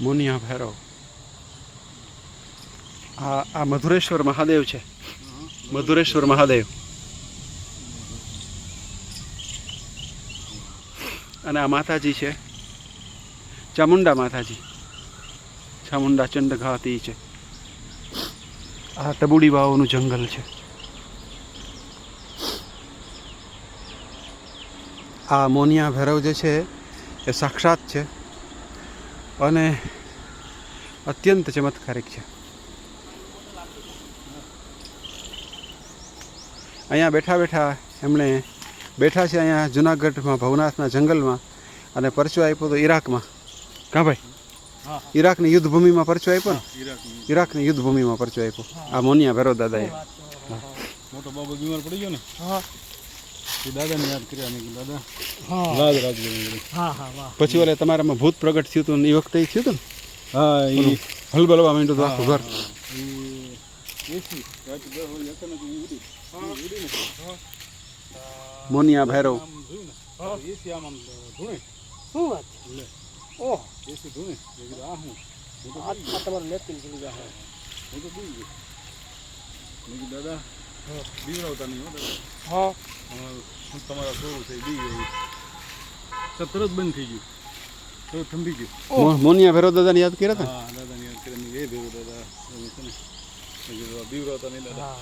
મુનિયા ભૈરવ. આ આ મધુરેશ્વર મહાદેવ છે. મધુરેશ્વર મહાદેવ. અને આ માતાજી છે. ચામુંડા માતાજી. ચામુંડા ચંડઘાતી છે. આ ટબુડી વાવોનું જંગલ છે. આ મોનિયા ભૈરવ જે છે, એ સાક્ષાત છે. અને અત્યંત ચમત્કારિક છે. અહીંયા બેઠા બેઠા એમણે બેઠા છે અહીંયા જુનાગઢમાં ભવનાથના જંગલમાં અને પરચો આપ્યો તો ઈરાકમાં. કાં ભાઈ? હા. ઈરાકની યુદ્ધભૂમિમાં પરચો આપ્યો ને? ઈરાકની યુદ્ધભૂમિમાં પરચો આપ્યો. આ મોનિયા ભેરો દાદાએ મોટો બાબો બીમાર પડી ગયો ને? હા. એ દાદાને યાદ કર્યા મેં દાદા હા. લાજ હા પછી ઓલે તમારામાં ભૂત પ્રગટ થયું હતું એ વખતે ઈ થયું હતું હા એ હલબલવા માંડ્યું હતું આખું ઘર. મોનિયા ભૈરવ. તો તો દાદા બીવડાવતા નહીં હો દાદા. હા. અમારું હું તમારા છોરું થઈ બી ગયું તરત બંધ થઈ ગયું. તરત થંભી ગયું મોનિયા ભૈરવ દાદાને યાદ કર્યા હતા હા દાદાને યાદ કર્યા એ ભેરો દાદા બીવરો બીવડાવતા નહીં દાદા.